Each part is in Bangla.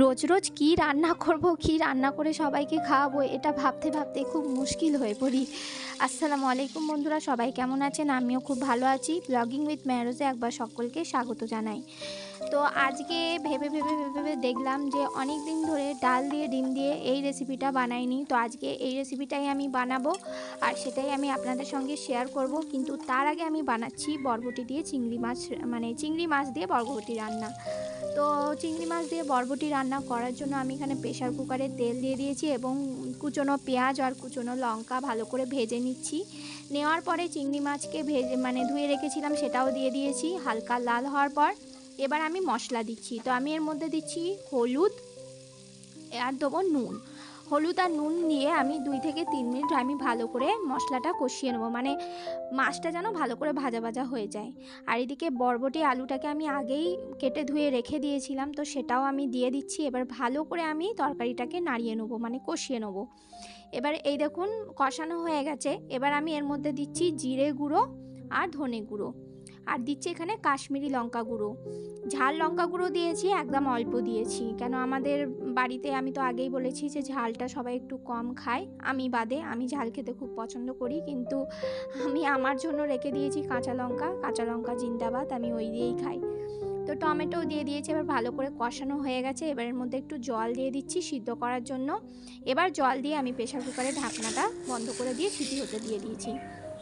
রোজ রোজ কি রান্না করব, কি রান্না করে সবাইকে খাওয়াবো, এটা ভাবতে ভাবতে খুব মুশকিল হয়ে পড়ি। আসসালামু আলাইকুম বন্ধুরা, সবাই কেমন আছেন? আমিও খুব ভালো আছি। ব্লগিং উইথ ম্যারোজে একবার সকলকে স্বাগত জানাই। তো আজকে ভেবে ভেবে ভেবে ভেবে দেখলাম যে অনেক দিন ধরে ডাল দিয়ে, ডিম দিয়ে এই রেসিপিটা বানাইনি। তো আজকে এই রেসিপিটাই আমি বানাবো আর সেটাই আমি আপনাদের সঙ্গে শেয়ার করব। কিন্তু তার আগে আমি বানাচ্ছি বরবটি দিয়ে চিংড়ি মাছ মানে চিংড়ি মাছ দিয়ে বরবটি রান্না। তো চিংড়ি মাছ দিয়ে বরবটি রান্না করার জন্য আমি এখানে প্রেশার কুকারে তেল দিয়ে দিয়েছি এবং কুচনো পেঁয়াজ আর কুচনো লঙ্কা ভালো করে ভেজে নিচ্ছি। নেওয়ার পরে চিংড়ি মাছকে ভেজে মানে ধুয়ে রেখেছিলাম সেটাও দিয়ে দিয়েছি। হালকা লাল হওয়ার পর এবার আমি মশলা দিচ্ছি। তো আমি এর মধ্যে দিচ্ছি হলুদ আর দেবো নুন। হলুদ আর নুন দিয়ে আমি দুই থেকে তিন মিনিট আমি ভালো করে মশলাটা কষিয়ে নেব। মানে মাছটা যেন ভালো করে ভাজা ভাজা হয়ে যায়। আর এদিকে বরবটি আলুটাকে আমি আগেই কেটে ধুয়ে রেখে দিয়েছিলাম। তো সেটাও আমি দিয়ে দিচ্ছি। এবার ভালো করে আমি তরকারিটাকে নাড়িয়ে নেব মানে কষিয়ে নেব। এবার এই দেখুন কষানো হয়ে গেছে। এবার আমি এর মধ্যে দিচ্ছি জিরে গুঁড়ো আর ধনে গুঁড়ো। আর দিচ্ছি এখানে কাশ্মীরি লঙ্কা গুঁড়ো। ঝাল লঙ্কা গুঁড়ো দিয়েছি, একদম অল্প দিয়েছি। কেন আমাদের বাড়িতে আমি তো আগেই বলেছি যে ঝালটা সবাই একটু কম খায়। আমি বাদে, আমি ঝাল খেতে খুব পছন্দ করি, কিন্তু আমি আমার জন্য রেখে দিয়েছি কাঁচা লঙ্কা কাঁচা লঙ্কা জিন্দাবাদ, আমি ওই দিয়েই খাই। তো টমেটো দিয়ে দিয়েছি, এবার ভালো করে কষানো হয়ে গেছে এবার এর মধ্যে একটু জল দিয়ে দিচ্ছি সিদ্ধ করার জন্য। এবার জল দিয়ে আমি প্রেশার কুকারে ঢাকনাটা বন্ধ করে দিয়ে সিটি হতে দিয়ে দিয়েছি।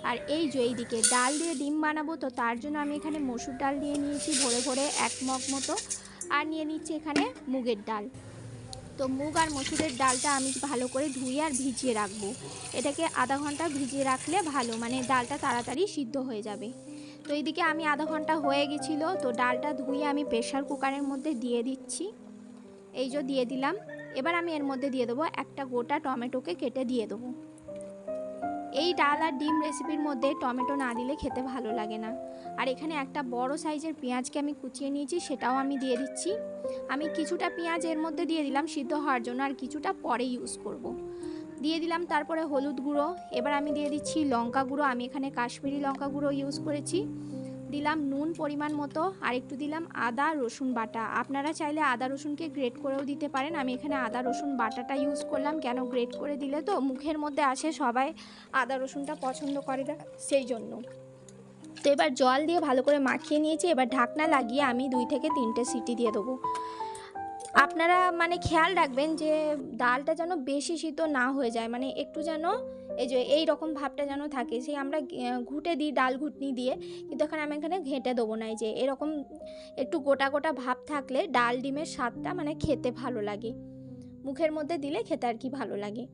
আর এই যে এইদিকে ডাল দিয়ে ডিম বানাবো, তো তার জন্য আমি এখানে মসুর ডাল দিয়ে নিয়েছি, ভরে ভরে এক মগ মতো। আর নিয়ে নিচ্ছি এখানে মুগের ডাল। তো মুগ আর মসুরের ডালটা আমি ভালো করে ধুয়ে আর ভিজিয়ে রাখব। এটাকে আধা ঘণ্টা ভিজিয়ে রাখলে ভালো মানে ডালটা তাড়াতাড়ি সিদ্ধ হয়ে যাবে। তো এইদিকে আমি আধা ঘণ্টা হয়ে গেছিল, তো ডালটা ধুয়ে আমি প্রেশার কুকারের মধ্যে দিয়ে দিচ্ছি। এই যে দিয়ে দিলাম। এবার আমি এর মধ্যে দিয়ে দেবো একটা গোটা টমেটোকে কেটে দিয়ে দেবো। এই ডাল আর ডিম রেসিপির মধ্যে টমেটো না দিলে খেতে ভালো লাগে না। আর এখানে একটা বড় সাইজের পেঁয়াজকে আমি কুচিয়ে নিয়েছি, সেটাও আমি দিয়ে দিচ্ছি। আমি কিছুটা পেঁয়াজ এর মধ্যে দিয়ে দিলাম, সিদ্ধ হওয়ার জন্য, আর কিছুটা পরে ইউজ করব। দিয়ে দিলাম তারপরে হলুদ গুঁড়ো, এবার আমি দিয়ে দিচ্ছি লঙ্কা গুঁড়ো। আমি এখানে কাশ্মীরি লঙ্কা গুঁড়ো ইউজ করেছি। দিলাম নুন পরিমাণ মতো, আর একটু দিলাম আদা, রসুন বাটা। আপনারা চাইলে আদা রসুনকে গ্রেট করেও দিতে পারেন। আমি এখানে আদা রসুন বাটাটা ইউজ করলাম। কেন গ্রেট করে দিলে তো মুখের মধ্যে আসে সবাই আদা রসুনটা পছন্দ করে না, সেই জন্য। তো এবার জল দিয়ে ভালো করে মাখিয়ে নিয়েছি। এবার ঢাকনা লাগিয়ে আমি দুই থেকে তিনটে সিটি দিয়ে দেবো। আপনারা মানে খেয়াল রাখবেন যে, ডালটা যেন বেশি সিদ্ধ না হয়ে যায়। মানে একটু যেন এই যে এই রকম ভাবটা যেন থাকে সেই আমরা ঘুটে দিই, ডাল ঘুটনি দিয়ে, কিন্তু এখানে আমি এখানে ঘেঁটে দেবো না। এই যে এরকম একটু গোটা গোটা ভাব থাকলে ডাল ডিমের স্বাদটা মানে খেতে ভালো লাগে। মুখের মধ্যে দিলে খেতে আর কি ভালো লাগে।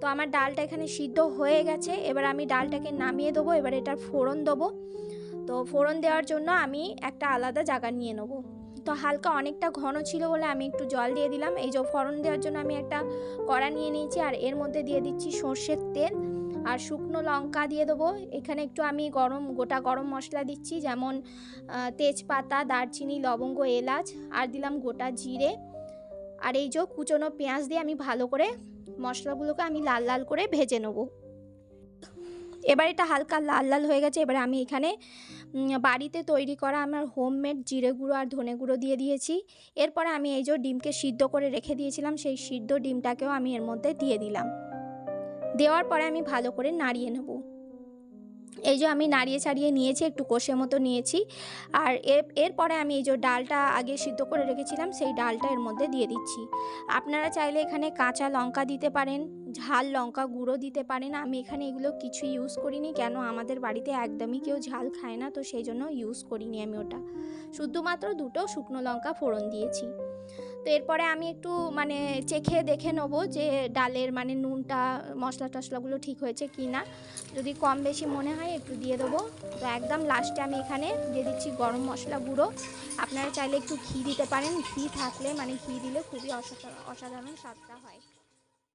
তো আমার ডালটা এখানে সিদ্ধ হয়ে গেছে, এবার আমি ডালটাকে নামিয়ে দেবো, এবার এটার ফোড়ন দেবো। তো ফোড়ন দেওয়ার জন্য আমি একটা আলাদা জায়গা নিয়ে নেব। তো হালকা অনেকটা ঘন ছিল বলে আমি একটু জল দিয়ে দিলাম। এই যে ফোড়ন দেওয়ার জন্য আমি একটা কড়া নিয়ে নিয়েছি আর এর মধ্যে দিয়ে দিচ্ছি সর্ষের তেল আর শুকনো লঙ্কা দিয়ে দেবো। এখানে একটু আমি গরম, গোটা গরম মশলা দিচ্ছি, যেমন তেজপাতা, দারচিনি, লবঙ্গ, এলাচ আর দিলাম গোটা জিরে। আর এই যে কুচনো পেঁয়াজ দিয়ে আমি ভালো করে মশলাগুলোকে আমি লাল লাল করে ভেজে নেব। এবার এটা হালকা লাল লাল হয়ে গেছে, এবার আমি এখানে বাড়িতে তৈরি করা আমার হোমমেড জিরে গুঁড়ো আর ধনে গুঁড়ো দিয়ে দিয়েছি। এরপরে আমি এই যে ডিমকে সিদ্ধ করে রেখে দিয়েছিলাম, সেই সিদ্ধ ডিমটাকেও আমি এর মধ্যে দিয়ে দিলাম। দেওয়ার পরে আমি ভালো করে নাড়িয়ে নেব। এই যে আমি নাড়িয়ে ছাড়িয়ে নিয়েছি, একটু কষে মতো নিয়েছি। আর এরপরে আমি এই যে ডালটা আগে সিদ্ধ করে রেখেছিলাম, সেই ডালটা এর মধ্যে দিয়ে দিচ্ছি। আপনারা চাইলে এখানে কাঁচা লঙ্কা দিতে পারেন, ঝাল লঙ্কা গুঁড়ো দিতে পারেন। আমি এখানে এগুলো কিছু ইউজ করিনি, কেন আমাদের বাড়িতে একদমই কেউ ঝাল খায় না, তো সেই জন্য ইউজ করিনি আমি ওটা। শুধুমাত্র দুটো শুকনো লঙ্কা ফোড়ন দিয়েছি। তো এরপরে আমি একটু মানে চেখে দেখে নেব যে ডালের মানে নুনটা, মশলা টশলাগুলো ঠিক হয়েছে কি না যদি কম বেশি মনে হয় একটু দিয়ে দেবো। তো একদম লাস্টে আমি এখানে দিয়ে দিচ্ছি গরম মশলা গুঁড়ো। আপনারা চাইলে একটু ঘি দিতে পারেন। ঘি থাকলে মানে ঘি দিলে খুবই অসাধারণ অসাধারণ স্বাদটা হয়।